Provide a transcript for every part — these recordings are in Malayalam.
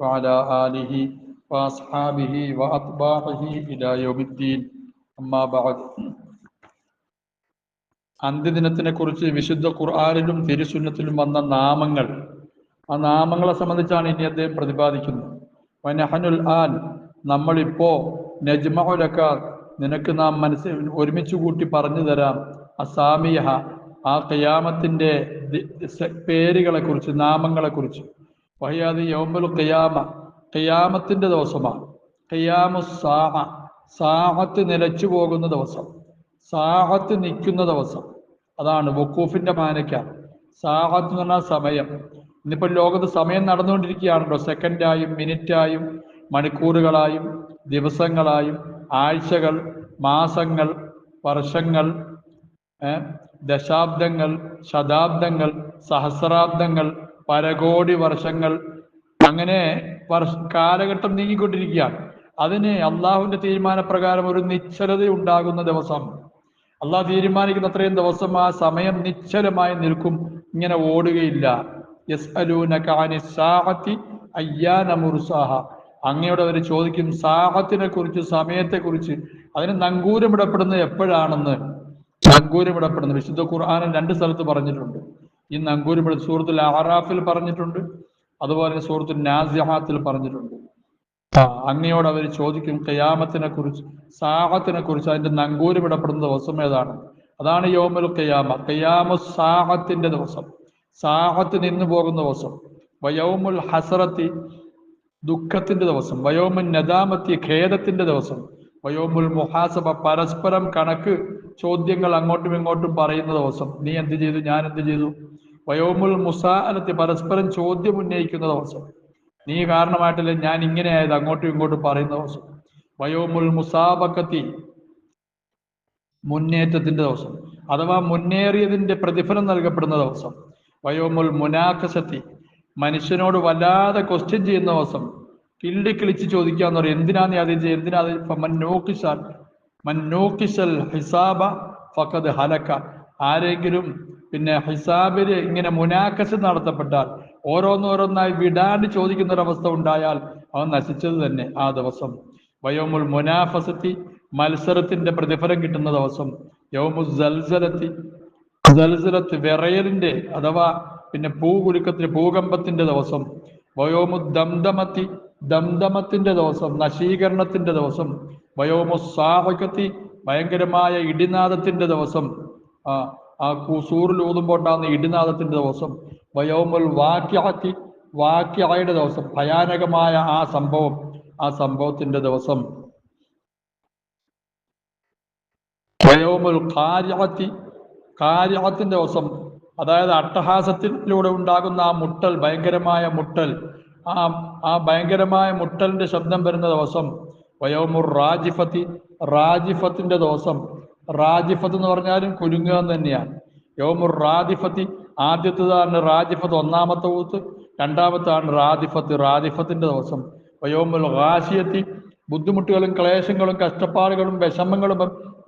وعلى آله وأصحابه وأطباعه إلى يوم الدين أما بعد അന്ത്യദിനത്തിനെ കുറിച്ച് വിശുദ്ധ ഖുർആാനിലും തിരുസുന്നത്തിലും വന്ന നാമങ്ങൾ ആ നാമങ്ങളെ സംബന്ധിച്ചാണ് ഇനി അദ്ദേഹം പ്രതിപാദിക്കുന്നത് വനഹനുൽ ആൻ നമ്മളിപ്പോ നജ്മഹുലക്ക നിനക്ക് നാം മനസ്സിൽ ഒരുമിച്ച് കൂട്ടി പറഞ്ഞു തരാം അസാമിയഹ ആ കയാമത്തിന്റെ പേരുകളെ കുറിച്ച് നാമങ്ങളെ കുറിച്ച് വഹിയാത് യൗമുൽ ഖിയാമ ഖിയാമത്തിന്റെ ദിവസമാണ്. ഖിയാമു സാഹ സാഹത്ത് നിലച്ചു പോകുന്ന ദിവസം. സാഹത്ത് നിൽക്കുന്ന ദിവസം. അതാണ് വക്കൂഫിന്റെ മാനയ്ക്ക സാഹത്ത് എന്ന് പറഞ്ഞാൽ സമയം. ഇന്നിപ്പോൾ ലോകത്ത് സമയം നടന്നുകൊണ്ടിരിക്കുകയാണല്ലോ. സെക്കൻഡായും മിനിറ്റായും മണിക്കൂറുകളായും ദിവസങ്ങളായും ആഴ്ചകൾ മാസങ്ങൾ വർഷങ്ങൾ ദശാബ്ദങ്ങൾ ശതാബ്ദങ്ങൾ സഹസ്രാബ്ദങ്ങൾ പരകോടി വർഷങ്ങൾ അങ്ങനെ വർഷ കാലഘട്ടം നീങ്ങിക്കൊണ്ടിരിക്കുകയാണ് അതിന് അള്ളാഹുവിന്റെ തീരുമാനപ്രകാരം ഒരു നിശ്ചലത ഉണ്ടാകുന്ന ദിവസം. അള്ളാഹ് തീരുമാനിക്കുന്ന അത്രയും ദിവസം ആ സമയം നിശ്ചലമായി നിൽക്കും. ഇങ്ങനെ ഓടുകയില്ല. അങ്ങയോട് അവർ ചോദിക്കും സാഹത്തിനെ കുറിച്ച് സമയത്തെ കുറിച്ച് അതിന് നങ്കൂരമിടപ്പെടുന്നത് എപ്പോഴാണെന്ന്? നങ്കൂരമിടപ്പെടുന്നത്. വിശുദ്ധ ഖുർആാനും രണ്ട് സ്ഥലത്ത് പറഞ്ഞിട്ടുണ്ട്. ഈ അങ്കൂരിപ്പുഴ സൂറത്തുൽ ആറാഫിൽ പറഞ്ഞിട്ടുണ്ട്. അതുപോലെ തന്നെ സൂറത്തുൽ നാസിഹാത്തിൽ പറഞ്ഞിട്ടുണ്ട്. അങ്ങയോട് അവർ ചോദിക്കും കയാമത്തിനെ കുറിച്ച് സാഹത്തിനെ കുറിച്ച് അതിന്റെ നങ്കൂരമിടപ്പെടുന്ന ദിവസം ഏതാണ്? അതാണ് യോമൽ കയാമ കയാമ സാഹത്തിന്റെ ദിവസം. സാഹത്ത് നിന്നു പോകുന്ന ദിവസം. വയോമുൽ ഹസറത്തി ദുഃഖത്തിന്റെ ദിവസം. വയോമുൽ നദാമത്തി ഖേദത്തിന്റെ ദിവസം. വയോമുൽ മുഹാസബ പരസ്പരം കണക്ക് ചോദ്യങ്ങൾ അങ്ങോട്ടും ഇങ്ങോട്ടും പറയുന്ന ദിവസം. നീ എന്ത് ചെയ്തു? ഞാൻ എന്ത് ചെയ്തു? വയോമുൽ മുസാഅലത്തി പരസ്പരം ചോദ്യം ഉന്നയിക്കുന്ന ദിവസം. നീ കാരണമായിട്ടല്ലേ ഞാൻ ഇങ്ങനെ ആയത് അങ്ങോട്ടും ഇങ്ങോട്ടും പറയുന്ന ദിവസം. വയോമുൽ മുസാബക്കത്തി മുന്നേറ്റത്തിന്റെ ദിവസം. അഥവാ മുന്നേറിയതിന്റെ പ്രതിഫലം നൽകപ്പെടുന്ന ദിവസം. വയോമുൽ മുനാഖസത്തി മനുഷ്യനോട് വല്ലാതെ ക്വസ്റ്റ്യൻ ചെയ്യുന്ന ദിവസം. കിള്ളി കിളിച്ച് ചോദിക്കാന്ന് പറയും. എന്തിനാ നീ അത് എന്തിനാ അത് മൻ നോക്കിസാൽ മൻ നോക്കിസൽ ഹിസാബ ഫക്കത് ഹലക്ക. ആരെങ്കിലും പിന്നെ ഹിസാബിൽ ഇങ്ങനെ മുനാക്കസ് നടത്തപ്പെട്ടാൽ ഓരോന്നോരോന്നായി വിടാണ്ട് ചോദിക്കുന്ന ഒരവസ്ഥ ഉണ്ടായാൽ അവൻ നശിച്ചത് തന്നെ ആ ദിവസം. വയോമുൽ മുനാഫസത്തി മത്സരത്തിന്റെ പ്രതിഫലം കിട്ടുന്ന ദിവസം യൗമു ജൽസലത്തി ജൽസലത്ത് വിറയലിന്റെ അഥവാ പിന്നെ ഭൂകുലുക്കത്തിന് ഭൂകമ്പത്തിന്റെ ദിവസം വയോമു ദംദമത്തി ദംദമത്തിന്റെ ദിവസം നശീകരണത്തിന്റെ ദിവസം വയോമു സാഹകത്തി ഭയങ്കരമായ ഇടിനാദത്തിന്റെ ദിവസം ആ ആ സൂറിൽ ഊതുമ്പോണ്ടാകുന്ന ഇടിനാദത്തിന്റെ ദിവസം വയോമുൽ വാക്യാത്തി വാക്യായുടെ ദിവസം ഭയാനകമായ ആ സംഭവം ആ സംഭവത്തിന്റെ ദിവസം. വയോമുൽ കാര്യത്തി കാര്യത്തിന്റെ ദിവസം അതായത് അട്ടഹാസത്തിലൂടെ ഉണ്ടാകുന്ന ആ മുട്ടൽ ഭയങ്കരമായ മുട്ടൽ ആ ആ ഭയങ്കരമായ മുട്ടലിന്റെ ശബ്ദം വരുന്ന ദിവസം വയോമുർ റാജിഫത്തി റാജിഫത്തിന്റെ ദിവസം റാജിഫത്ത് എന്ന് പറഞ്ഞാലും കുലുങ്ങുക തന്നെയാണ്. യോമുർ റാദിഫത്തി ആദ്യത്തേതാണ് റാജിഫത്ത് ഒന്നാമത്തെ ഊത്ത് രണ്ടാമത്താണ് റാദിഫത്ത് റാദിഫത്തിന്റെ ദിവസം. യോമുൽ ഹാഷിയത്തി ബുദ്ധിമുട്ടുകളും ക്ലേശങ്ങളും കഷ്ടപ്പാടുകളും വിഷമങ്ങളും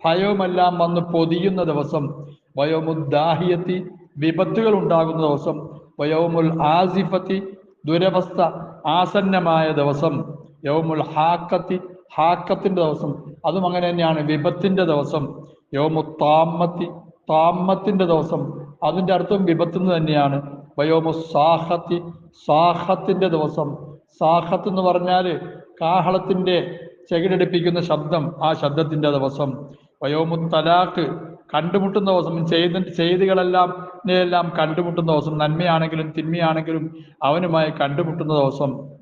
ഭയവുമെല്ലാം വന്ന് പൊതിയുന്ന ദിവസം. വയോമുദ്ദാഹിയത്തി വിപത്തുകൾ ഉണ്ടാകുന്ന ദിവസം. വയോമുൽ ആസിഫത്തി ദുരവസ്ഥ ആസന്നമായ ദിവസം. യൗമുൽ ഹാക്കത്തി ഹാക്കത്തിന്റെ ദിവസം. അതും അങ്ങനെ തന്നെയാണ്. വിപത്തിന്റെ ദിവസം. യോമു താമത്തി താമത്തിന്റെ ദിവസം. അതിന്റെ അർത്ഥം വിപത്തുനിന്ന് തന്നെയാണ്. വയോമു സാഹത്തി സാഹത്തിന്റെ ദിവസം. സാഹത്ത് എന്ന് പറഞ്ഞാൽ കാഹളത്തിന്റെ ചെകിടടിപ്പിക്കുന്ന ശബ്ദം ആ ശബ്ദത്തിന്റെ ദിവസം. വയോമു തലാക്ക് കണ്ടുമുട്ടുന്ന ദിവസം. ചെയ്ത ചെയ്തികളെല്ലാം എല്ലാം കണ്ടുമുട്ടുന്ന ദിവസം. നന്മയാണെങ്കിലും തിന്മയാണെങ്കിലും അവനുമായി കണ്ടുമുട്ടുന്ന ദിവസം.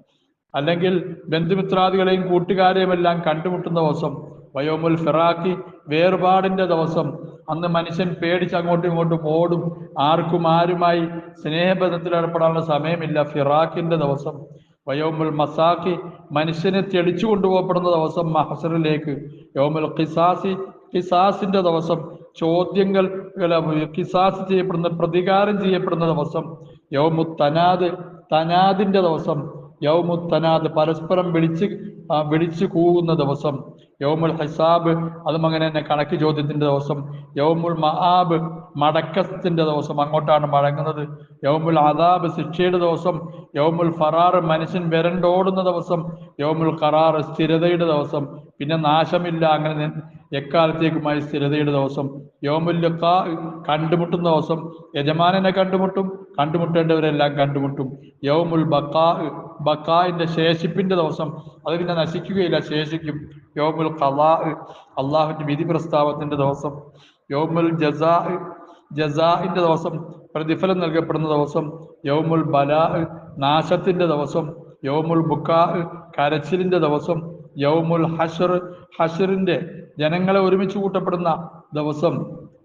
അല്ലെങ്കിൽ ബന്ധുമിത്രാദികളെയും കൂട്ടുകാരെയും എല്ലാം കണ്ടുമുട്ടുന്ന ദിവസം വയോമുൽ ഫിറാക്കി വേർപാടിന്റെ ദിവസം അന്ന് മനുഷ്യൻ പേടിച്ച് അങ്ങോട്ടും ഇങ്ങോട്ടും ഓടും ആർക്കും ആരുമായി സ്നേഹബന്ധത്തിൽ ഏർപ്പെടാനുള്ള സമയമില്ല ഫിറാഖിന്റെ ദിവസം. വയോമുൽ മസാഖി മനുഷ്യനെ തെളിച്ചു കൊണ്ടുപോകപ്പെടുന്ന ദിവസം മഹസറിലേക്ക്. യോമുൽ ഖിസാസി ഖിസാസിന്റെ ദിവസം. ചോദ്യങ്ങൾ ഖിസാസ് ചെയ്യപ്പെടുന്ന പ്രതികാരം ചെയ്യപ്പെടുന്ന ദിവസം. യോമു തനാദ് തനാദിന്റെ ദിവസം. യൗമു തനാദ് പരസ്പരം വിളിച്ച് വിളിച്ചു കൂവുന്ന ദിവസം യൗമുൽ ഹിസാബ് അതും അങ്ങനെ തന്നെ കണക്ക് ചോദ്യത്തിന്റെ ദിവസം യൗമുൽ മഹാബ് മടക്കത്തിന്റെ ദിവസം അങ്ങോട്ടാണ് മടങ്ങുന്നത്. യൗമുൽ അദാബ് ശിക്ഷയുടെ ദിവസം യൗമുൽ ഫറാർ മനുഷ്യൻ വിരണ്ടോടുന്ന ദിവസം യൗമുൽ ഖറാർ സ്ഥിരതയുടെ ദിവസം പിന്നെ നാശമില്ല അങ്ങനെ എക്കാലത്തേക്കുമായി സ്ഥിരതയുടെ ദിവസം യോമുല്ലുക്ക കണ്ടുമുട്ടുന്ന ദിവസം യജമാനനെ കണ്ടുമുട്ടും കണ്ടുമുട്ടേണ്ടവരെല്ലാം കണ്ടുമുട്ടും യൗമുൽ ബക്കാ ബക്കാന്റെ ശേഷിപ്പിന്റെ ദിവസം അത് പിന്നെ നശിക്കുകയില്ല. ശേഷിക്കും യോമുൽ ഖലാ അള്ളാഹുവിന്റെ വിധി പ്രസ്താവത്തിന്റെ ദിവസം യോമുൽ ജസാ ജസാഇന്റെ ദിവസം പ്രതിഫലം നൽകപ്പെടുന്ന ദിവസം യൗമുൽ ബലാ നാശത്തിന്റെ ദിവസം യൗമുൽ ബുക്കാ കരച്ചിലിന്റെ ദിവസം യൗമുൽ ഹഷർ ഹഷറിന്റെ ജനങ്ങളെ ഒരുമിച്ച് കൂട്ടപ്പെടുന്ന ദിവസം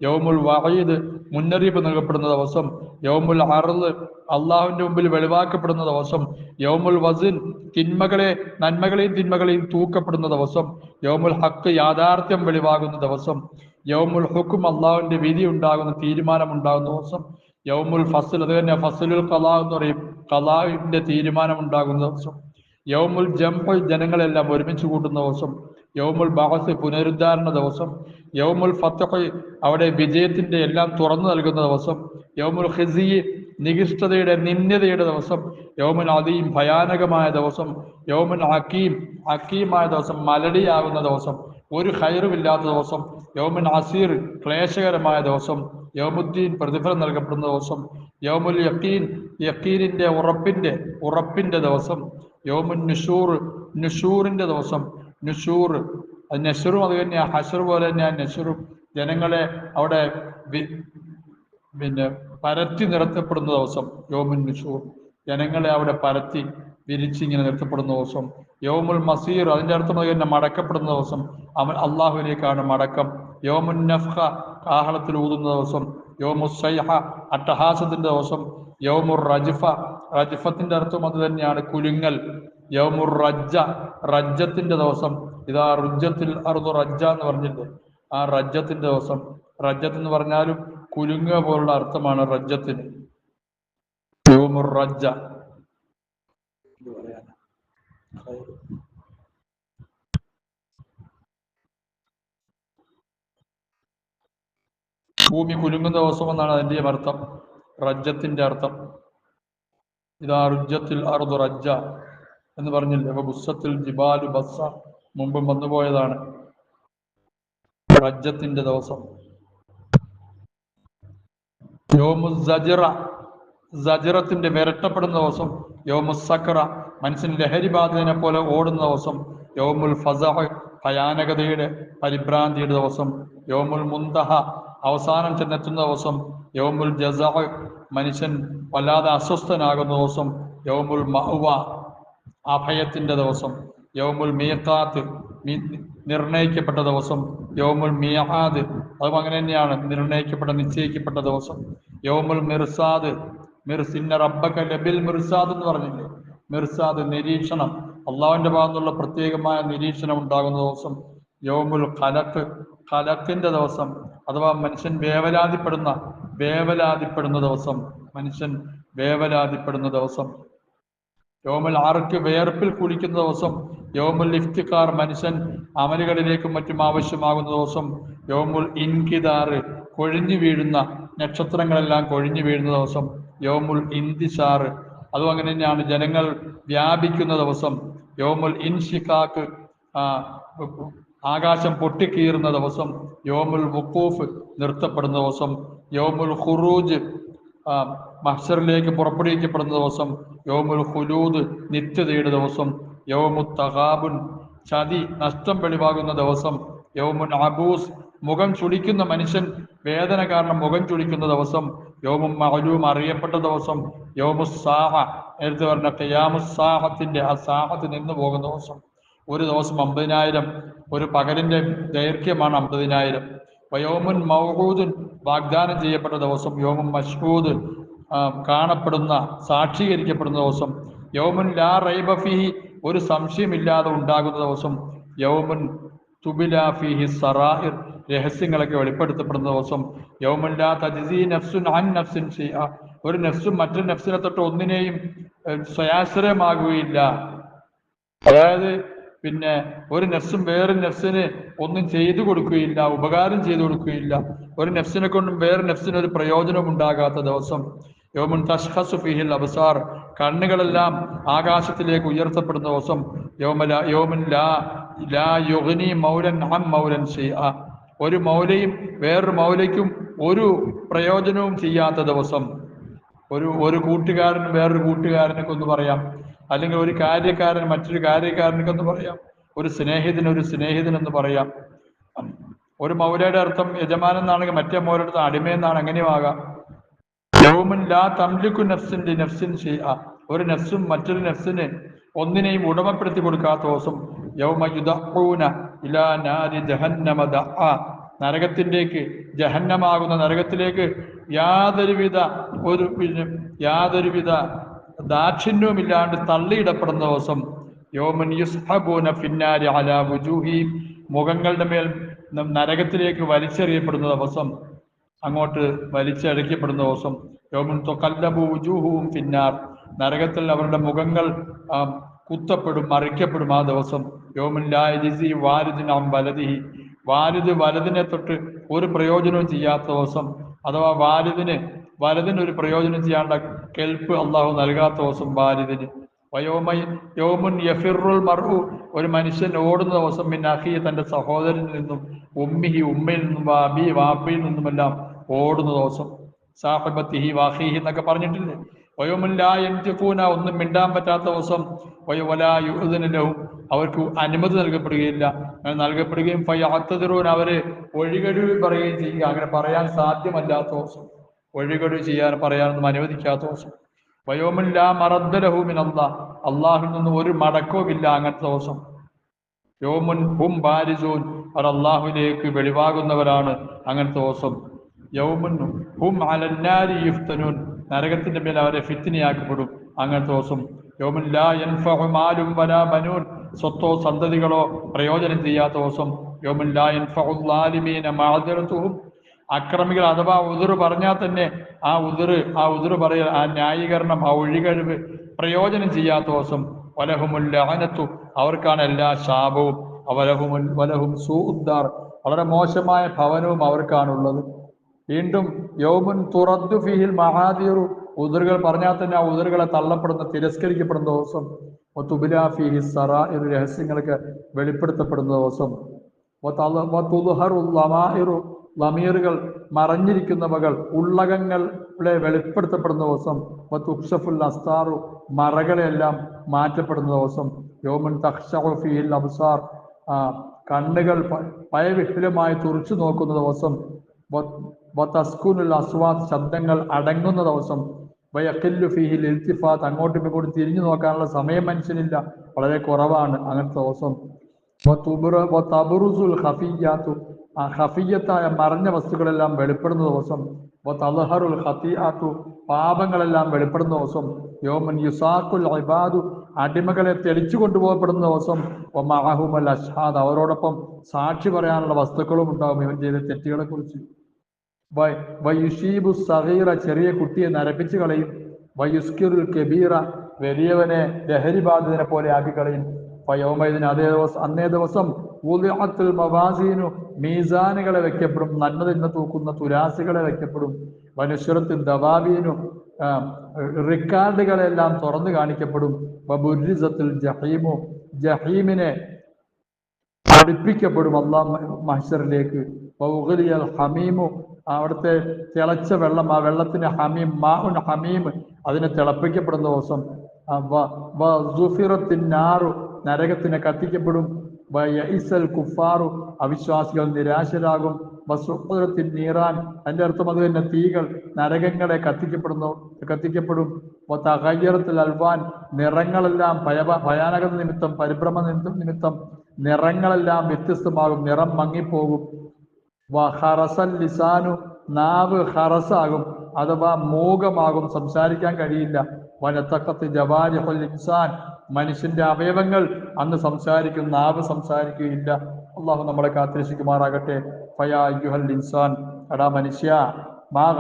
യൗമുൽ വഹീദ് മുന്നറിയിപ്പ് നൽകപ്പെടുന്ന ദിവസം യൗമുൽ അറുത് അള്ളാഹുവിന്റെ മുമ്പിൽ വെളിവാക്കപ്പെടുന്ന ദിവസം യൗമുൽ വസിൻ തിന്മകളെ നന്മകളെയും തിന്മകളെയും തൂക്കപ്പെടുന്ന ദിവസം യൗമുൽ ഹക്ക് യാഥാർത്ഥ്യം വെളിവാകുന്ന ദിവസം യൗമുൽ ഹുക്കും അള്ളാഹുവിന്റെ വിധി ഉണ്ടാകുന്ന തീരുമാനം ഉണ്ടാകുന്ന ദിവസം യൗമുൽ ഫസൽ അത് തന്നെ ഫസലുൽ കലാ എന്ന് പറയും. കലാവിന്റെ തീരുമാനം ഉണ്ടാകുന്ന ദിവസം യൗമുൽ ജംപ് ജനങ്ങളെല്ലാം ഒരുമിച്ച് കൂട്ടുന്ന ദിവസം യൗമുൽ ബാഹസ് പുനരുദ്ധാരണ ദിവസം യൗമുൽ ഫത്തഹ് അവിടെ വിജയത്തിന്റെ എല്ലാം തുറന്നു നൽകുന്ന ദിവസം യൗമുൽ ഖിസി നികിഷ്ടതയുടെ നിന്ദ്യതയുടെ ദിവസം യൗമുൽ അദീം ഭയാനകമായ ദിവസം യൗമുൽ ഹക്കീം ഹക്കീമായ ദിവസം മലടിയാകുന്ന ദിവസം ഒരു ഹൈറുമില്ലാത്ത ദിവസം യൗമുൽ അസീർ ക്ലേശകരമായ ദിവസം യൗമുദ്ദീൻ പ്രതിഫലം നൽകപ്പെടുന്ന ദിവസം യൗമുൽ യക്കീൻ യക്കീനിന്റെ ഉറപ്പിന്റെ ഉറപ്പിന്റെ ദിവസം യൗമുൻ നിഷൂർ നിഷൂറിന്റെ ദിവസം നുഷൂർ. നെഷറും അത് തന്നെയാണ് ഹഷർ പോലെ തന്നെയാണ് നെഷറും. ജനങ്ങളെ അവിടെ പിന്നെ പരത്തി നിർത്തപ്പെടുന്ന ദിവസം യോമുൻ നുഷൂർ. ജനങ്ങളെ അവിടെ പരത്തി വിരിച്ചിങ്ങനെ നിർത്തപ്പെടുന്ന ദിവസം. യോമുൽ മസീർ അതിന്റെ അർത്ഥം അത് തന്നെ മടക്കപ്പെടുന്ന ദിവസം. അവൻ അള്ളാഹുവിലേക്കാണ് മടക്കം. യോമുൻ നഫ്ഹ കാഹളത്തിൽ ഊതുന്ന ദിവസം. യോമു സൈഹ അട്ടഹാസത്തിന്റെ ദിവസം. യോമുർ റജിഫ റജിഫത്തിന്റെ അർത്ഥം അത് തന്നെയാണ് കുലുങ്ങൽ. യൗമുർ റജ്ജ റജ്ജത്തിന്റെ ദിവസം. ഇതാ റുജ്ജത്തിൽ അറുതു റജ്ജ എന്ന് പറഞ്ഞിട്ട് ആ റജ്ജത്തിന്റെ ദിവസം. റജ്ജത്ത് എന്ന് പറഞ്ഞാലും കുലുങ്ങുക പോലുള്ള അർത്ഥമാണ് റജ്ജത്തിന്. യൗമുർ റജ്ജ? ഭൂമി കുലുങ്ങുന്ന ദിവസം എന്നാണ് അതിന്റെ അർത്ഥം. റജ്ജത്തിന്റെ അർത്ഥം. ഇതാ റുജ്ജത്തിൽ അറുതു റജ്ജ. എന്ന് പറഞ്ഞില്ലേ. അപ്പൊ ബുസ്സത്തിൽ ജിബാലു ബസ്സ മുമ്പും വന്നുപോയതാണ് റജ്ജത്തിന്റെ ദിവസം. യോമു സജിറ സജിറത്തിന്റെ വിരട്ടപ്പെടുന്ന ദിവസം യോമു സക്ര മനുഷ്യൻ ലഹരി ബാധിതനെ പോലെ ഓടുന്ന ദിവസം യോമുൽ ഫസഹ് ഭയാനകതയുടെ പരിഭ്രാന്തിയുടെ ദിവസം യോമുൽ മുന്തഹ അവസാനം ചെന്നെത്തുന്ന ദിവസം യോമുൽ ജസഹ മനുഷ്യൻ വല്ലാതെ അസ്വസ്ഥനാകുന്ന ദിവസം യോമുൽ മഹുവ അഭയത്തിന്റെ ദിവസം യൗമുൽ മീഖാത്ത് നിർണയിക്കപ്പെട്ട ദിവസം യൗമുൽ മിയഹാദ് അതും അങ്ങനെ തന്നെയാണ് നിർണയിക്കപ്പെട്ട നിശ്ചയിക്കപ്പെട്ട ദിവസം. യൗമുൽ മിർസാദ് മിർസിന്ന റബ്ബക്ക ലബിൽ മിർസാദ് എന്ന് പറഞ്ഞില്ലേ? മിർസാദ് നിരീക്ഷണം അള്ളാഹുവിന്റെ ഭാഗത്തുള്ള പ്രത്യേകമായ നിരീക്ഷണം ഉണ്ടാകുന്ന ദിവസം യൗമുൽ ഖലക്ക് ഖലക്കിന്റെ ദിവസം അഥവാ മനുഷ്യൻ വേവലാതിപ്പെടുന്ന വേവലാതിപ്പെടുന്ന ദിവസം മനുഷ്യൻ വേവലാതിപ്പെടുന്ന ദിവസം. യോമുൽ ആർക്ക് വേർപ്പിൽ കുളിക്കുന്ന ദിവസം യോമുൽ ഇഫ്തിഖാർ മനുഷ്യൻ അമലുകളിലേക്കും മറ്റും ആവശ്യമാകുന്ന ദിവസം യോമുൽ ഇൻകിദാറ് കൊഴിഞ്ഞു വീഴുന്ന നക്ഷത്രങ്ങളെല്ലാം കൊഴിഞ്ഞു വീഴുന്ന ദിവസം യോമുൽ ഇന്തിസാറ് അതും അങ്ങനെ തന്നെയാണ് ജനങ്ങൾ വ്യാപിക്കുന്ന ദിവസം യോമുൽ ഇൻഷിഖാക്ക് ആകാശം പൊട്ടിക്കീറുന്ന ദിവസം യോമുൽ വുക്കൂഫ് നിർത്തപ്പെടുന്ന ദിവസം യോമുൽ ഖുറൂജ് ആ, മഹ്ഷറിലേക്ക് പുറപ്പെടുവിക്കപ്പെടുന്ന ദിവസം യോമുൽ ഹുലൂദ് നിത്യതയുടെ ദിവസം യോമു തഹാബുൻ ചതി നഷ്ടം വെളിവാകുന്ന ദിവസം യോമുൻ അബൂസ് മുഖം ചുളിക്കുന്ന മനുഷ്യൻ വേദന കാരണം മുഖം ചുളിക്കുന്ന ദിവസം യോമും മഹലൂം അറിയപ്പെട്ട ദിവസം യോമുസാഹ നേരത്തെ പറഞ്ഞ ഖിയാമുസാഹത്തിന്റെ ആ സാഹത്ത് നിന്ന് പോകുന്ന ദിവസം. ഒരു ദിവസം അമ്പതിനായിരം ഒരു പകലിന്റെ ദൈർഘ്യമാണ് അമ്പതിനായിരം. വയോമുൻ മൗഹൂദുൻ വാഗ്ദാനം ചെയ്യപ്പെട്ട ദിവസം യോമുൻ മഷ്ഹൂദ് കാണപ്പെടുന്ന സാക്ഷീകരിക്കപ്പെടുന്ന ദിവസം യൗമുൻ ലാ റൈബ ഫീഹി ഒരു സംശയമില്ലാതെ ഉണ്ടാകുന്ന ദിവസം യൗമുൻ തുബില ഫിഹി സറാഹിർ രഹസ്യങ്ങളൊക്കെ വെളിപ്പെടുത്തപ്പെടുന്ന ദിവസം യൗമുൻ ലാ തജിസി നഫ്സുൻ അൻ നഫ്സിൻ ഒരു നഫ്സും മറ്റൊരു നഫ്സിനെ തൊട്ട് ഒന്നിനെയും സ്വയാശ്രയമാകുകയില്ല. അതായത് പിന്നെ ഒരു നഫ്സും വേറെ നഫ്സിന് ഒന്നും ചെയ്തു കൊടുക്കുകയില്ല ഉപകാരം ചെയ്തു കൊടുക്കുകയില്ല. ഒരു നഫ്സിനെ കൊണ്ടും വേറെ നഫ്സിന് ഒരു പ്രയോജനം ഉണ്ടാകാത്ത ദിവസം. യോമുൻ തഷ്ഹസുഫിഹിൽ അബസാർ. കണ്ണുകളെല്ലാം ആകാശത്തിലേക്ക് ഉയർത്തപ്പെടുന്ന ദിവസം. യോമല യോമുൻ ലാ ലാ യുഗ്നി മൗലൻ അം മൗലൻ ഷൈഅ. ഒരു മൗലയും വേറൊരു മൗലയ്ക്കും ഒരു പ്രയോജനവും ചെയ്യാത്ത ദിവസം. ഒരു ഒരു കൂട്ടുകാരനും വേറൊരു കൂട്ടുകാരനൊക്കെ ഒന്ന് പറയാം. അല്ലെങ്കിൽ ഒരു കാര്യക്കാരൻ മറ്റൊരു കാര്യക്കാരനൊക്കെ എന്ന് പറയാം. ഒരു സ്നേഹിതന് ഒരു സ്നേഹിതനെന്ന് പറയാം. ഒരു മൗലയുടെ അർത്ഥം യജമാനൻ എന്നാണെങ്കിൽ മറ്റേ മൗലയുടെ അർത്ഥം അടിമയെന്നാണ് അങ്ങനെയും ആകാം. ലാ തംലിക്കു നഫ്സിൻ ഒരു നഫ്സും മറ്റൊരു നഫ്സിന് ഒന്നിനെയും ഉടമപ്പെടുത്തി കൊടുക്കാത്ത ദിവസം യൗമ യുദഊന ഇലാ നാരി ജഹന്നമ ദഅ നരകത്തിലേക്ക് ജഹന്നമാകുന്ന നരകത്തിലേക്ക് യാതൊരുവിധ ഒരു യാതൊരുവിധ ദാക്ഷിണ്യവും ഇല്ലാണ്ട് തള്ളിയിടപ്പെടുന്ന ദിവസം യോമൻ യുസ്ഹബൂന ഫിന്നാരി അലാ വുജൂഹി മുഖങ്ങളുടെ മേൽ നരകത്തിലേക്ക് വലിച്ചെറിയപ്പെടുന്ന ദിവസം അങ്ങോട്ട് വലിച്ചഴക്കപ്പെടുന്ന ദിവസം യോമൻ തൊക്കല്ലബു വുജൂഹുവും ഫിന്നാർ നരകത്തിൽ അവരുടെ മുഖങ്ങൾ കുത്തപ്പെടും മറിക്കപ്പെടും ആ ദിവസം യോമൻ ലായജിസി വാരിദിനാം വലതിഹി വാലിദ് വലതിനെ തൊട്ട് ഒരു പ്രയോജനവും ചെയ്യാത്ത ദിവസം അഥവാ വാലിദിന് വലതിന് ഒരു പ്രയോജനം ചെയ്യാണ്ട കെൽപ്പ് അള്ളാഹു നൽകാത്ത ദിവസം വാലിദിന് യോമുൻ യഫിറുൽ മർഹു ഒരു മനുഷ്യൻ ഓടുന്ന ദിവസം പിന്നെ അഹി തന്റെ സഹോദരനിൽ നിന്നും ഉമ്മിഹി ഉമ്മയിൽ നിന്നും വാബി വാപ്പയിൽ നിന്നുമെല്ലാം ഓടുന്ന ദിവസം. സാഹബത്തിഹി വാഹിഹി എന്നൊക്കെ പറഞ്ഞിട്ടില്ലേ? വയോമുല്ലാ എന്റിഫൂന ഒന്നും മിണ്ടാൻ പറ്റാത്ത ദിവസം വയോവലായുധനവും അവർക്ക് അനുമതി നൽകപ്പെടുകയില്ല. നൽകപ്പെടുകയും ഫയ്യാത്തതിറൂൻ അവർ ഒഴികഴിവ് പറയുകയും ചെയ്യുക. അങ്ങനെ പറയാൻ സാധ്യമല്ലാത്ത ദിവസം. ഒഴികഴിവ് ചെയ്യാൻ പറയാനൊന്നും അനുവദിക്കാത്ത ദിവസം. വയോമില്ല മറദ്ദലഹൂമിൻ അല്ല അള്ളാഹിൽ നിന്ന് ഒരു മടക്കവുമില്ല അങ്ങനത്തെ ദിവസം. യോമുൻ ഹും ബാരിസൂൻ. അവർ അള്ളാഹുവിലേക്ക് വെളിവാകുന്നവരാണ് അങ്ങനത്തെ ദിവസം. യൗമുൻ ഹും അലന്നാരി യുഫ്തനൂൻ. നരകത്തിന്റെ മേൽ അവരെ ഫിത്തിനിയാക്കപ്പെടും. അങ്ങനത്തെ ദിവസം യൗമുൻ ലാ യൻഫഉ മാലും വലാ ബനൂൻ. സ്വത്തോ സന്തതികളോ പ്രയോജനം ചെയ്യാത്ത ദിവസം ളാലിമീന മഅദിറതുഹും അക്രമികൾ അഥവാ ഉതിർ പറഞ്ഞാൽ തന്നെ ആ ഉതിർ ആ ഉതിർ പറയൽ ആ ന്യായീകരണം ആ ഒഴികഴിവ് പ്രയോജനം ചെയ്യാത്ത ദിവസം വലഹുമുൽ ലഅനത്തു അവർക്കാണ് എല്ലാ ശാപവും. വലഹുമുൽ വലഹും സൂദ്ദാർ വളരെ മോശമായ ഭവനവും അവർക്കാണുള്ളത്. വീണ്ടും യൗമുൻ തുറദ്ദു ഫിഹിൽ മഹാദീറു. ഉതിറുകൾ പറഞ്ഞാൽ തന്നെ ആ ഉതിറുകളെ തള്ളപ്പെടുന്ന തിരസ്കരിക്കപ്പെടുന്ന ദിവസം. തുബില ഫിഹി സറാഇർ രഹസ്യങ്ങളൊക്കെ വെളിപ്പെടുത്തപ്പെടുന്ന ദിവസം. ലമാഇറു ലമീറുകൾ മറഞ്ഞിരിക്കുന്നവകൾ ഉള്ളകങ്ങളെ വെളിപ്പെടുത്തപ്പെടുന്ന ദിവസം. തുക്ഷഫുൽ അസ്താറു മറകളെല്ലാം മാറ്റപ്പെടുന്ന ദിവസം. യോമുൻ ഫീഹിൽ അബ്സാർ കണ്ണുകൾ പയവിഹുലമായി തുറച്ചു നോക്കുന്ന ദിവസം. വ- വതസ്കുനുൽ അസ്വാദ് ശബ്ദങ്ങൾ അടങ്ങുന്ന ദിവസം വയക്കല്ലു ഫീഹിൽ ഇൽത്തിഫാത്ത് അങ്ങോട്ടും ഇങ്ങോട്ടും തിരിഞ്ഞു നോക്കാനുള്ള സമയം മനുഷ്യനില്ല. വളരെ കുറവാണ് അങ്ങനത്തെ ദിവസം. തബുറുസുൽ ഹഫീയാത്തു ആ ഹഫീയത്തായ മറഞ്ഞ വസ്തുക്കളെല്ലാം വെളിപ്പെടുന്ന ദിവസം തലഹറുൽ ഹത്തിയാത്തു പാപങ്ങളെല്ലാം വെളിപ്പെടുന്ന ദിവസം യോമൻ യുസാഖുൽ ഇബാദു അടിമകളെ തെളിച്ചു കൊണ്ടുപോകപ്പെടുന്ന ദിവസം വമഅഹുമൽ അഷാദ് അവരോടൊപ്പം സാക്ഷി പറയാനുള്ള വസ്തുക്കളും ഉണ്ടാകും ഇവൻ ചെയ്ത തെറ്റുകളെ കുറിച്ച് വയുഷീബു സഹീറ ചെറിയ കുട്ടിയെ നരപ്പിച്ചു കളയും. വയുസ്കിറുൽ കബീറ വലിയവനെ ലഹരി ബാധിതനെ പോലെ ആക്കി കളയും. വയോമയതിന് അതേ ദിവസം അന്നേ ദിവസം ഉദിഅത്തുൽ മവാസീനു മീസാനുകളെ വെക്കപ്പെടും. നന്മ തൂക്കുന്ന തുലാസികളെ വെക്കപ്പെടും. മനുഷ്യത്തിൽ ദവാബീനു റിക്കാർഡുകളെല്ലാം തുറന്നു കാണിക്കപ്പെടും. ബബുരിസത്തിൽ ജഹീമു ജഹീമിനെ പഠിപ്പിക്കപ്പെടും അള്ളാഹ് മഹ്ഷറിലേക്ക്. ഹമീമു അവിടുത്തെ തിളച്ച വെള്ളം ആ വെള്ളത്തിന് ഹമീം മാഉൻ ഹമീം അതിനെ തിളപ്പിക്കപ്പെടുന്ന ദിവസം ആറു നരകത്തിന് കത്തിക്കപ്പെടും. വ യഇസൽ കുഫാറു അവിശ്വാസികൾ നിരാശരാകും. വസുഖത്തിൻ നീറാൻ അതിന്റെ അർത്ഥം അത് തന്നെ തീകൾ നരകങ്ങളെ കത്തിക്കപ്പെടുന്നു കത്തിക്കപ്പെടും. തകയ്യറത്തിൽ അൽവാൻ നിറങ്ങളെല്ലാം ഭയ ഭയാനക നിമിത്തം പരിഭ്രമ നിമിത്തം നിമിത്തം നിറങ്ങളെല്ലാം വ്യത്യസ്തമാകും നിറം മങ്ങിപ്പോകും. ഹറസൽ ലിസാനു നാവ് ഹറസാകും അഥവാ മൂകമാകും സംസാരിക്കാൻ കഴിയില്ല. വനത്തക്കത്ത് ജവാരിഹുൽ ഇൻസാൻ മനുഷ്യന്റെ അവയവങ്ങൾ അന്ന് സംസാരിക്കും നാവ് സംസാരിക്കുകയില്ല. അള്ളാഹു നമ്മളെ കാത്തിരക്ഷിക്കുമാറാകട്ടെ. ഫയാ അയ്യുഹൽ ഇൻസാൻ എടാ മനുഷ്യ മാ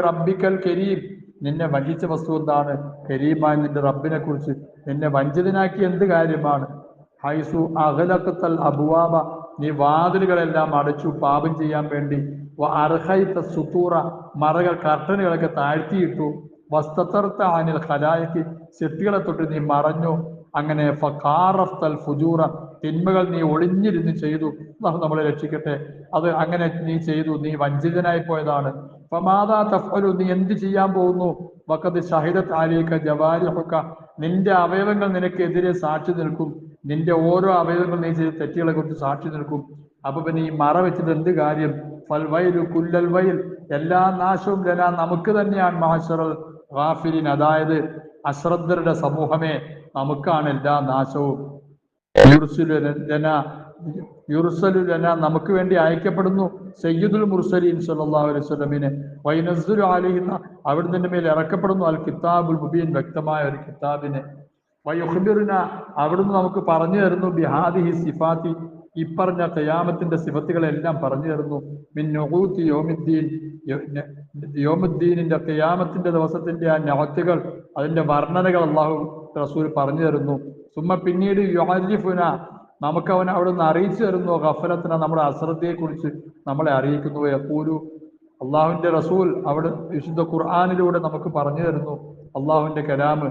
റബ്ബിക്കൽ കരീം നിന്നെ വഞ്ചിച്ച വസ്തു എന്താണ്? കരീമായ നിന്റെ റബ്ബിനെ കുറിച്ച്. നിന്നെ വഞ്ചിതനാക്കി എന്ത് കാര്യമാണ്? ഹൈസു അകലക്കത്തൽ അബുവാബ നീ വാതിലുകളെല്ലാം അടച്ചു പാപം ചെയ്യാൻ വേണ്ടി. അർഹൈത്ത സുത്തൂറ മറകൾ കർട്ടനുകളൊക്കെ താഴ്ത്തിയിട്ടു. വസ്തത്തർത്ത അനിൽ ഖലായക്ക് സെട്ടികളെ തൊട്ട് നീ മറഞ്ഞു. അങ്ങനെ ഫഖാറഫ്തൽ ഫുജൂറ തിന്മകൾ നീ ഒളിഞ്ഞിരുന്ന് ചെയ്തു. നമ്മളെ രക്ഷിക്കട്ടെ. അത് അങ്ങനെ നീ ചെയ്തു. നീ വഞ്ചിതനായി പോയതാണ്. ഫമാദാ തഫലു നീ എന്ത് ചെയ്യാൻ പോകുന്നു? വക്കത്ത് ഷഹിദത്ത് ആലിയക്ക ജവാരിഹുക്ക നിന്റെ അവയവങ്ങൾ നിനക്കെതിരെ സാക്ഷി നിൽക്കും. നിന്റെ ഓരോ അവയവങ്ങൾ നീ ചെയ്ത തെറ്റുകളെ കുറിച്ച് സാക്ഷി നിൽക്കും. അപ്പൊ പിന്നെ ഈ മറ വെച്ചത് എന്ത് കാര്യം? ഫൽവൈലു കുല്ലൽ വയൽ എല്ലാ നാശവും ലന നമുക്ക് തന്നെയാണ് മഹാശ്വർ റാഫിലിൻ അതായത് അശ്രദ്ധരുടെ സമൂഹമേ നമുക്കാണ് എല്ലാ നാശവും. യുർസുലു യുർസലു ലന നമുക്ക് വേണ്ടി അയക്കപ്പെടുന്നു സയ്യിദുൽ മുർസലീൻ സല്ലാ അലൈഹി വസല്ലമിനെ. വൈനസ്സുലു അലൈഹി അവിടുന്ന് മേൽ ഇറക്കപ്പെടുന്നു. അൽ കിതാബുൽ മുബീൻ വ്യക്തമായ ഒരു കിതാബിനെ. വയുഹ്ബിറുന അവിടുന്ന് നമുക്ക് പറഞ്ഞു തരുന്നു ബിഹാദിഹി സിഫാത്തി ഇപ്പറഞ്ഞ ഖയാമത്തിന്റെ സിഫത്തുകളെല്ലാം പറഞ്ഞു തരുന്നു. മിൻ നുഹൂത്തി യോമുദ്ദീൻ യോമുദ്ദീനിന്റെ ഖയാമത്തിന്റെ ദിവസത്തിന്റെ ആ നഹത്തുകൾ അതിന്റെ വർണനകൾ അള്ളാഹു റസൂൽ പറഞ്ഞു തരുന്നു. സുമ്മ പിന്നീട് യുഹരിഫുന നമുക്ക് അവൻ അവിടുന്ന് അറിയിച്ചു തരുന്നു. ഗഫലത്തിന നമ്മുടെ അശ്രദ്ധയെക്കുറിച്ച് നമ്മളെ അറിയിക്കുന്നു. യക്കൂലു അള്ളാഹുവിന്റെ റസൂൽ അവിടെ വിശുദ്ധ ഖുർആാനിലൂടെ നമുക്ക് പറഞ്ഞു തരുന്നു. അള്ളാഹുവിന്റെ കലാമ്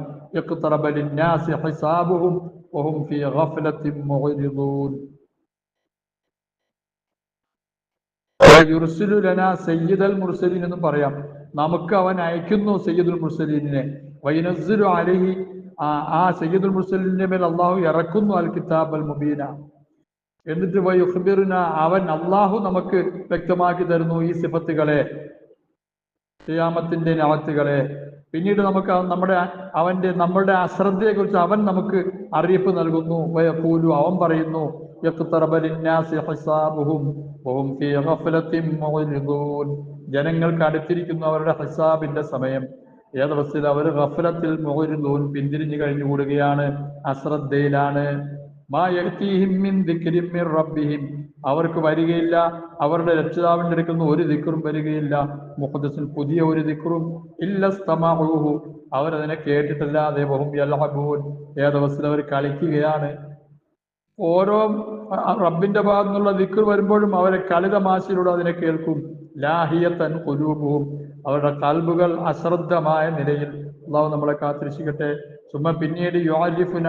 മുർസലീൻ എന്നും പറയാം. നമുക്ക് അവൻ അയക്കുന്നു സയ്യിദുൽ മുർസലീനെ വൈനസ്സുലു അലൈഹി ആ സയ്യിദുൽ മുർസലീന്റെ മേൽ അള്ളാഹു ഇറക്കുന്നു അൽ കിതാബ് അൽ മുബീന. എന്നിട്ട് വയുഖ്ബിറുന അവൻ അള്ളാഹു നമുക്ക് വ്യക്തമാക്കി തരുന്നു ഈ സിഫത്തുകളെ ഖിയാമത്തിന്റെ നാമത്തുകളെ പിന്നീട് നമുക്ക് നമ്മുടെ അവന്റെ നമ്മുടെ അശ്രദ്ധയെക്കുറിച്ച് അവൻ നമുക്ക് അറിയിപ്പ് നൽകുന്നു. വയഖൂലു അവൻ പറയുന്നു ജനങ്ങൾക്ക് അടുത്തിരിക്കുന്നു അവരുടെ ഹസാബിന്റെ സമയം. ഏതവസ്ഥയിൽ അവർ ഗഫലത്തിൽ മുഅ്രിദൂൻ പിന്തിരിഞ്ഞു കഴിഞ്ഞു കൂടുകയാണ് അശ്രദ്ധയിലാണ്. മാ യക്തിഹിം റബ്ബിഹിം. അവർക്ക് വരികയില്ല. അവരുടെ രക്ഷിതാവിന്റെ അടുക്കുന്ന ഒരു ദിക്കറും വരികയില്ല. മുഖദ്സിൻ പുതിയ ഒരു ദിക്കറും ഇല്ല സ്തമാഹു അവരതിനെ കേട്ടിട്ടില്ലാതെ ബഹും യൽഹബൂൻ ഏതവസ്ഥയിൽ അവർ കളിക്കുകയാണ്. ഓരോ റബ്ബിന്റെ ഭാഗത്തു നിന്നുള്ള ദിക്കർ വരുമ്പോഴും അവരെ കളിതമാശയിലൂടെ അതിനെ കേൾക്കും. ലാഹിയത്തൻ കുരൂപവും അവരുടെ കൽബുകൾ അശ്രദ്ധമായ നിലയിൽ. അള്ളാഹു നമ്മളെ കാത്തിരിച്ചിക്കട്ടെ ചുമ്മാ പിന്നീട് യോജിഫുന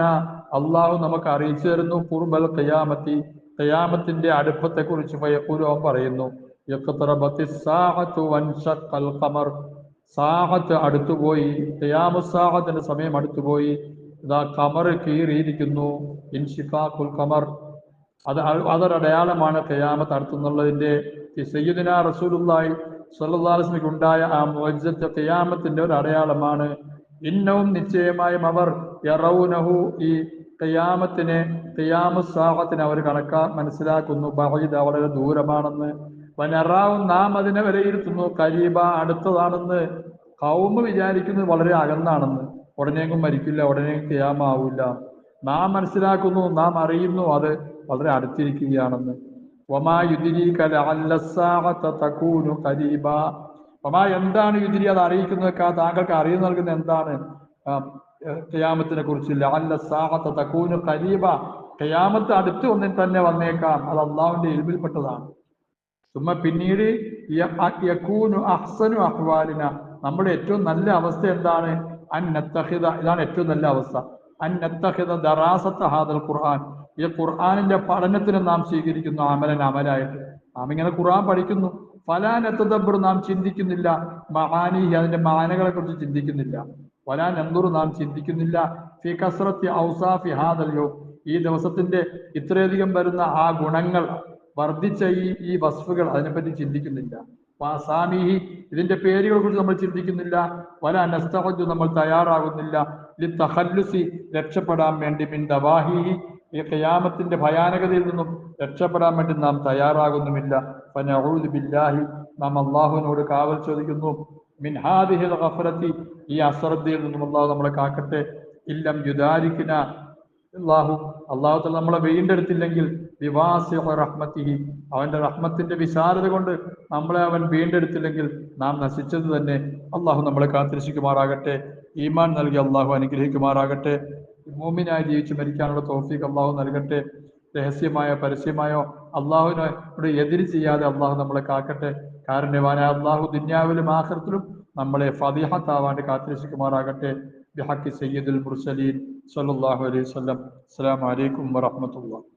അള്ളാഹു നമുക്ക് അറിയിച്ചു തരുന്നു. കുർബൽ ഖിയാമത്തി. ഖിയാമത്തിന്റെ അടുപ്പത്തെ കുറിച്ച് അവൻ പറയുന്നു സാഹത്ത് അടുത്തുപോയി ഖിയാമുസാഹത്തിന്റെ സമയം അടുത്തുപോയി. ഇതാ കമർ കീറിയിരിക്കുന്നു ഇൻഷിഫാഖുൽ കമർ അത് അതൊരടയാളമാണ് ഖിയാമത്ത് അടുത്തുന്നുള്ളതിന്റെ ഈ സയ്യിദിന റസൂലുള്ളാഹി സല്ലാസ്മിക്ക് ഉണ്ടായ ആ മുഅജ്ജത്ത് ഖിയാമത്തിന്റെ ഒരു അടയാളമാണ്. ഇന്നവും നിശ്ചയമായും അവർ യറൗനഹു ഈ ഖിയാമത്തിനെ ഖിയാമുസാഹത്തിനെ അവർ കണക്കാ മനസ്സിലാക്കുന്നു. ബഹീദ വളരെ ദൂരമാണെന്ന്. വനറാവും നാം അതിനെ വിലയിരുത്തുന്നു. കരീബ അടുത്തതാണെന്ന്. കൗമ വിചാരിക്കുന്നത് വളരെ അകന്നാണെന്ന്. ഉടനെയെങ്കും മരിക്കില്ല ഉടനെ കയ്യാമാവില്ല നാം മനസ്സിലാക്കുന്നു നാം അറിയുന്നു അത് വളരെ അടുത്തിരിക്കുകയാണെന്ന്. ലഅല്ല സ്സാഅത തകൂനു ഖരീബ വമാ എന്താണ് യുദിരി അത് അറിയിക്കുന്നത്? താങ്കൾക്ക് അറിയുന്ന നൽകുന്ന എന്താണ് ഖിയാമത്തിനെ കുറിച്ച് അല്ല സാഹത്ത തകൂനു ഖരീബ ഖിയാമത്ത് അടുത്ത് ഒന്നിൽ തന്നെ വന്നേക്കാം. അത് അള്ളാഹുവിന്റെ ഇൽമിൽപ്പെട്ടതാണ് സുമ പിന്നീട് അഹ്സനു അഹ്വാലിന. നമ്മുടെ ഏറ്റവും നല്ല അവസ്ഥ എന്താണ്? അൻ ഇതാണ് ഏറ്റവും നല്ല അവസ്ഥ. അൻ ദറാസത്ത ഹാദൽ ഖുർആൻ. ഈ ഖുർആാനിന്റെ പഠനത്തിന് നാം സ്വീകരിക്കുന്നു അമലൻ അമലായിട്ട്. നാം ഇങ്ങനെ ഖുർആൻ പഠിക്കുന്നു. ഫലാൻ എത്തദബ്ബർ നാം ചിന്തിക്കുന്നില്ല. മഹാനി അതിന്റെ മാനകളെ കുറിച്ച് ചിന്തിക്കുന്നില്ല. വലാൻ എന്തൊരു നാം ചിന്തിക്കുന്നില്ല. ഫി കസ്രത്തി ഔസാഫി ഹാദൽ ഈ ദിവസത്തിന്റെ ഇത്രയധികം വരുന്ന ആ ഗുണങ്ങൾ വർദ്ധിച്ച ഈ ഈ വസ്തുക്കൾ അതിനെപ്പറ്റി ചിന്തിക്കുന്നില്ല. വാസാമിഹി ഇതിന്റെ പേരുകളെ കുറിച്ച് നമ്മൾ ചിന്തിക്കുന്നില്ല. വല നസ്തഹജു നമ്മൾ തയ്യാറാകുന്നില്ല. ലി തഹല്ലുസി രക്ഷപ്പെടാൻ വേണ്ടി മിൻ ദവാഹിഹി. ഈ ഖിയാമത്തിന്റെ ഭയാനകതയിൽ നിന്നും രക്ഷപ്പെടാൻ വേണ്ടി നാം തയ്യാറാകുന്നുമില്ല. ബില്ലാഹി. നാം അള്ളാഹുവിനോട് കാവൽ ചോദിക്കുന്നു. നമ്മളെ കാക്കട്ടെ. ഇല്ലം യുദാരിക്കിന അള്ളാഹു അള്ളാഹു തല നമ്മളെ വീണ്ടെടുത്തില്ലെങ്കിൽ വിവാസി റഹ്മത്തിഹി അവന്റെ റഹ്മത്തിന്റെ വിശാലത കൊണ്ട് നമ്മളെ അവൻ വീണ്ടെടുത്തില്ലെങ്കിൽ നാം നശിച്ചത് തന്നെ അള്ളാഹു നമ്മളെ കാത്തിരക്ഷിക്കുമാറാകട്ടെ. ഈമാൻ നൽകി അള്ളാഹു അനുഗ്രഹിക്കുമാറാകട്ടെ. മോമിനായി ജീവിച്ച് മരിക്കാനുള്ള തോഫീക്ക് അള്ളാഹു നൽകട്ടെ. രഹസ്യമായോ പരസ്യമായോ അള്ളാഹുവിനോട് എതിര് ചെയ്യാതെ അള്ളാഹു നമ്മളെ കാക്കട്ടെ. കാരുണ്യവാനായ അള്ളാഹു ദുന്യാവിലും ആഖിറത്തിലും നമ്മളെ ഫതിഹത്താവാണ്ട് കാത്തിരക്ഷിക്കുമാറാകട്ടെ. ബിഹക്കി സയ്യിദുൽ മുർസലീൻ സല്ലാഹു അലൈഹി വസല്ലം. അസ്സലാമു അലൈക്കും വറഹ്മത്തുള്ളാഹി.